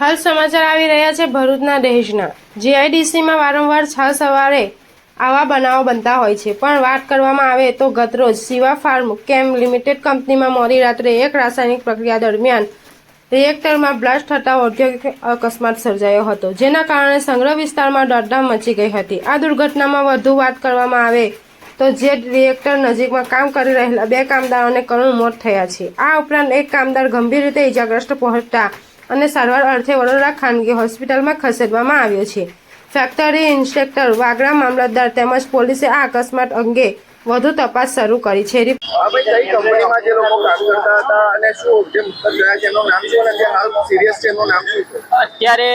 હાલ સમાચાર આવી રહ્યા છે ભરૂચના દહેજના. જીઆઈડીસીમાં વારંવાર છ સવારે આવા બનાવો બનતા હોય છે. પણ વાત કરવામાં આવે તો ગતરોજ શિવા ફાર્મ કેમ લિમિટેડ કંપનીમાં મોડી રાત્રે એક રાસાયણિક પ્રક્રિયા દરમિયાન રિએક્ટરમાં બ્લાસ્ટ થતા ઔદ્યોગિક અકસ્માત સર્જાયો હતો, જેના કારણે સંગ્રહ વિસ્તારમાં દોડધામ મચી ગઈ હતી. આ દુર્ઘટનામાં વધુ વાત કરવામાં આવે તો જે રિએક્ટર નજીકમાં કામ કરી રહેલા બે કામદારોને કરુણ મોત થયા છે. આ ઉપરાંત એક કામદાર ગંભીર રીતે ઇજાગ્રસ્ત પહોંચતા અને સારવાર અર્થે વડોદરા ખાનગી હોસ્પિટલમાં ખસેડવામાં આવ્યો છે. ફેક્ટરી ઇન્સ્પેક્ટર વાગરા મામલતદાર તેમજ પોલીસે આ અકસ્માત અંગે વધુ તપાસ શરૂ કરી છે. હા ભાઈ કઈ કંપનીમાં જે લોકો કામ કરતા હતા અને શું જે મૃતક ગયા છે એમનું નામ શું અને જે હાલ સિરિયસ છે એમનું નામ શું છે? અત્યારે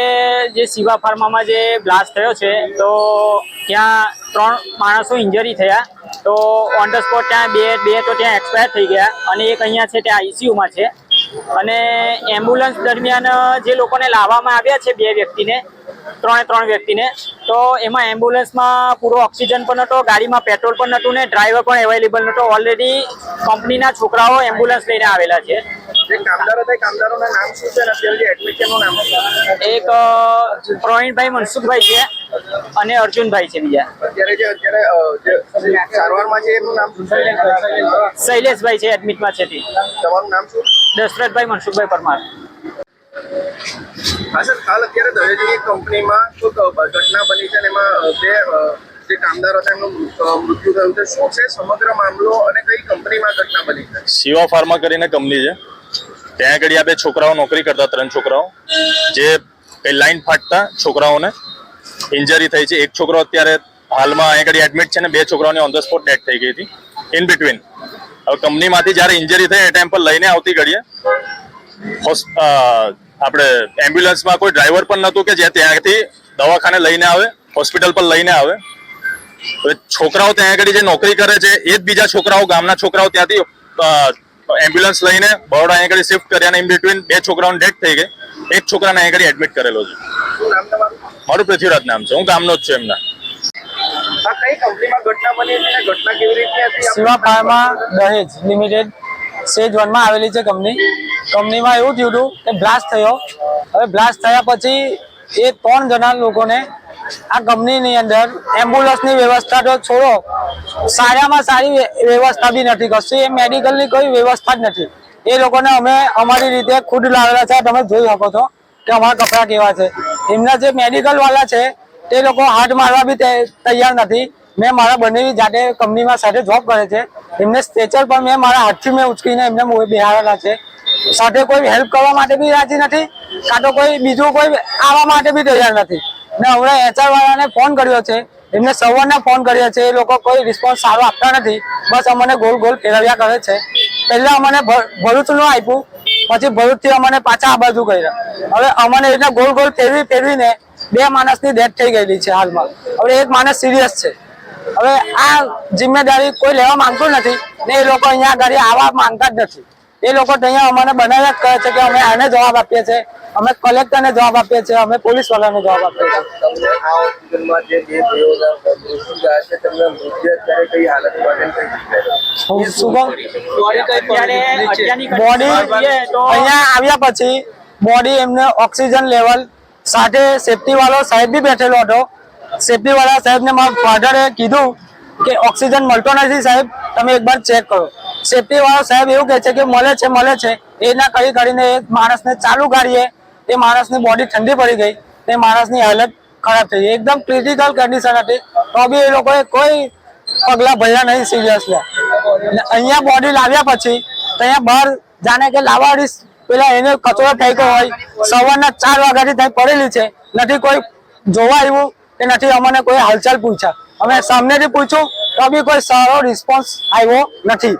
જે શિવા ફાર્મામાં જે બ્લાસ્ટ થયો છે તો ત્યાં ત્રણ માણસો ઇન્જરી થયા. તો ઓન ધ સ્પોટ ત્યાં બે બે તો ત્યાં એક્સપાયર થઈ ગયા અને એક અહીંયા છે ત્યાં આઈસીયુમાં છે. અને એમ્બ્યુલન્સ દરમિયાન જે લોકોને લાવવામાં આવ્યા છે બે વ્યક્તિને ત્રણે ત્રણ વ્યક્તિને. તો એમાં એમ્બ્યુલન્સમાં પૂરો ઓક્સિજન પણ નહોતો ગાડીમાં પેટ્રોલ પણ નહોતું ને ડ્રાઈવર પણ અવેલેબલ નહોતો. ઓલરેડી કંપનીના છોકરાઓ એમ્બ્યુલન્સ લઈને આવેલા છે. હતા? એક પ્રવીણભાઈ મનસુખભાઈ છે અને અર્જુનભાઈ છે બીજા. શૈલેષભાઈ છે એડમિટમાં છે દશરથભાઈ મનસુખભાઈ પરમાર. સર, હાલ અત્યારે દહેજની કંપનીમાં કોઈક ઘટના બની છે અને એમાં બે જે કામદારો હતા એમનું મૃત્યુ થયું છે. શું છે સમગ્ર મામલો અને કઈ કંપનીમાં ઘટના બની છે? શિવા ફાર્મા કરીને કંપની છે. ત્યાં આગળ આ બે છોકરાઓ નોકરી કરતા, ત્રણ છોકરાઓ. જે એ લાઈન ફાટતા છોકરાઓને ઇન્જરી થઈ છે. એક છોકરો અત્યારે હાલમાં અહીંયા એડમિટ છે ને બે છોકરાઓની ઓન ધ સ્પોટ ડેથ થઈ ગઈ હતી. ઇન બિટવીન હવે કંપનીમાંથી જ્યારે ઇન્જરી થઈ, એ ટાઈમ પર લઈને આવતી ઘડીએ આપણે એમ્બ્યુલન્સમાં કોઈ ડ્રાઈવર પણ નહોતું કે જે ત્યાંથી દવાખાને લઈને આવે હોસ્પિટલ પર લઈને આવે. છોકરાઓ ત્યાં આગળ જે નોકરી કરે છે એ જ બીજા છોકરાઓ ગામના છોકરાઓ ત્યાંથી એમ્બ્યુલન્સ લઈને બરોડા અહીં આગળ શિફ્ટ કર્યા અને ઇન બિટવીન બે છોકરાઓની ડેથ થઈ ગઈ. એક છોકરાને અહીંયા આગળ એડમિટ કરેલો છે. મારું પૃથ્વીરાજ નામ છે હું ગામનો જ છું એમના. આ કઈ કંપનીમાં ઘટના બની છે અને ઘટના કેવી રીતે હતી? શિવા ફાર્મા દહેજ લિમિટેડ સેજ વનમાં આવેલી છે કંપની કંપનીમાં એવું થયું હતું કે બ્લાસ્ટ થયો. હવે બ્લાસ્ટ થયા પછી એ ત્રણ જણા લોકોને આ કંપનીની અંદર એમ્બ્યુલન્સની વ્યવસ્થા તો છોડો, સારામાં સારી વ્યવસ્થા બી નથી કશી, એ મેડિકલની કોઈ વ્યવસ્થા જ નથી. એ લોકોને અમે અમારી રીતે ખુદ લાવેલા છે તમે જોઈ શકો છો કે અમારા કપડાં કેવા છે. એમના જે મેડિકલ વાળા છે, તે લોકો હાથ મારવા બી તૈયાર નથી. મેં મારા બંને જાતે કંપનીમાં સાથે જોબ કરે છે. એમને સ્ટ્રેચર પણ મેં મારા હાથથી મેં ઉચકીને એમને બેહારેલા છે. સાથે કોઈ હેલ્પ કરવા માટે બી રાજી નથી, કાં તો કોઈ બીજું કોઈ આવવા માટે બી તૈયાર નથી. ને હમણાં એચઆર વાળાને ફોન કર્યો છે, એમને સવારના ફોન કર્યો છે, એ લોકો કોઈ રિસ્પોન્સ સારો આપતા નથી. બસ અમને ગોલ ગોલ ફેરવ્યા કરે છે. પહેલાં અમને ભરૂચ ભરૂચનું આપ્યું, પછી ભરૂચથી અમને પાછા આ બાજુ કર્યા. હવે અમને એટલે ગોલ ગોલ ફેરવી, ફેરવીને બે માણસની ડેથ થઈ ગયેલી છે હાલમાં. હવે એક માણસ સિરિયસ છે. હવે આ જિમ્મેદારી કોઈ લેવા માંગતું નથી ને એ લોકો અહીંયા આગળ આવવા માંગતા જ નથી. એ લોકો અહીંયા અમને બનાવ્યા કહે છે કે અમે આને જવાબ આપીએ છીએ. અમે કલેક્ટરને જવાબ આપીએ છીએ અમે પોલીસ વાળાને જવાબ આપીએ છીએ. પછી બોડી એમને ઓક્સિજન લેવલ સાથે સેફટી વાળો સાહેબ બી બેઠેલો હતો. સેફટી વાળા સાહેબને મારા ફાધરે કીધું કે ઓક્સિજન મળતો નથી સાહેબ તમે એકવાર ચેક કરો. સેફટી વાળો સાહેબ એવું કહે છે કે મળે છે મળે છે. એના કહી કરીને એ માણસને ચાલુ ગાડીએ એ માણસની બોડી ઠંડી પડી ગઈ, તે માણસની હાલત ખરાબ થઈ એકદમ ક્રિટિકલ કન્ડિશન હતી. તો બી એ લોકોએ કોઈ પગલાં ભર્યા નહીં સિરિયસલી અહીંયા બોડી લાવ્યા પછી ત્યાં બહાર જાણે કે લાવાડી પેલા એને કચરો ફેંક્યો હોય, સવારના ચાર વાગ્યાથી ત્યાં પડેલી છે. નથી કોઈ જોવા આવ્યું કે નથી અમને કોઈ હાલચાલ પૂછ્યા. અમે સામનેથી પૂછ્યું, તો બી કોઈ સારો રિસ્પોન્સ આવ્યો નથી.